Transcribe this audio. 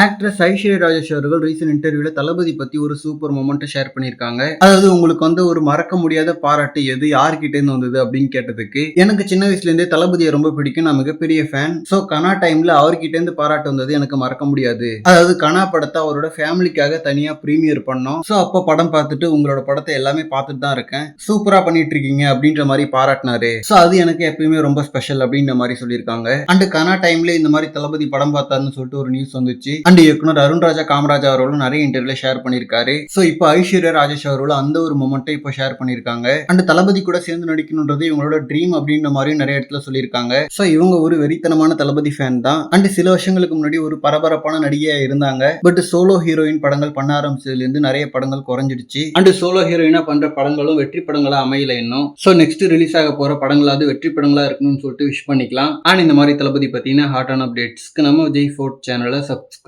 Actress Aishwarya Rajesh அவர்கள் recent இன்டர்வியூல தளபதி பத்தி ஒரு சூப்பர் மூமெண்ட்டை ஷேர் பண்ணியிருக்காங்க. அதாவது உங்களுக்கு வந்து ஒரு மறக்க முடியாத பாராட்டு எது யார்கிட்ட இருந்து வந்தது அப்படின்னு கேட்டதுக்கு எனக்கு சின்ன வயசுல இருந்தே தளபதியை ரொம்ப பிடிக்கும். நான் மிகப்பெரிய ஃபேன் சோ கனா டைம்ல அவர்கிட்ட இருந்து பாராட்டு வந்தது எனக்கு மறக்க முடியாது. அதாவது கனா படத்தை அவரோட ஃபேமிலிக்காக தனியா ப்ரீமியர் பண்ணோம். சோ அப்போ படம் பார்த்துட்டு உங்களோட படத்தை எல்லாமே பார்த்துட்டு தான் இருக்கேன். சூப்பரா பண்ணிட்டு இருக்கீங்க அப்படின்ற மாதிரி பாராட்டினாரு. சோ அது எனக்கு எப்பயுமே ரொம்ப ஸ்பெஷல் அப்படின்ற மாதிரி சொல்லியிருக்காங்க. அண்ட் கனா டைம்ல இந்த மாதிரி தளபதி படம் பார்த்தாருன்னு சொல்லிட்டு ஒரு நியூஸ் வந்துச்சு. அண்ட் இயக்குனர் அருண்ராஜா காமராஜ் அவர்களும் நிறைய இன்டர்வியூல ஷேர் பண்ணியிருக்காரு. சோ இப்போ ஐஸ்வர்யா ராஜேஷ் அவர்களும் அந்த ஒரு மொமெண்ட்டை இப்போ ஷேர் பண்ணியிருக்காங்க. அண்ட் தளபதி கூட சேர்ந்து நடிக்கணுன்றது இவங்களோட ட்ரீம் அப்படின்ற மாதிரியும் நிறைய இடத்துல சொல்லியிருக்காங்க. சோ இவங்க ஒரு வெறித்தனமான தளபதி ஃபேன் தான். அண்ட் சில வருஷங்களுக்கு முன்னாடி ஒரு பரபரப்பான நடிகையாக இருந்தாங்க. பட் சோலோ ஹீரோயின் படங்கள் பண்ண ஆரம்பிச்சதுலேருந்து நிறைய படங்கள் குறைஞ்சிடுச்சு. அண்ட் சோலோ ஹீரோயினா பண்ற படங்களும் வெற்றி படங்களா அமையல இன்னும். சோ நெக்ஸ்ட் ரிலீஸ் ஆக போற படங்களாவது வெற்றி படங்களா இருக்கணும்னு சொல்லிட்டு விஷ் பண்ணிக்கலாம். அண்ட் இந்த மாதிரி தளபதி பார்த்தீங்கன்னா ஹாட் ஆன் அப்டேட்ஸ்க்கு நம்ம விஜய் ஃபோர்ட் சேனலை சப்ஸ்கிரைப்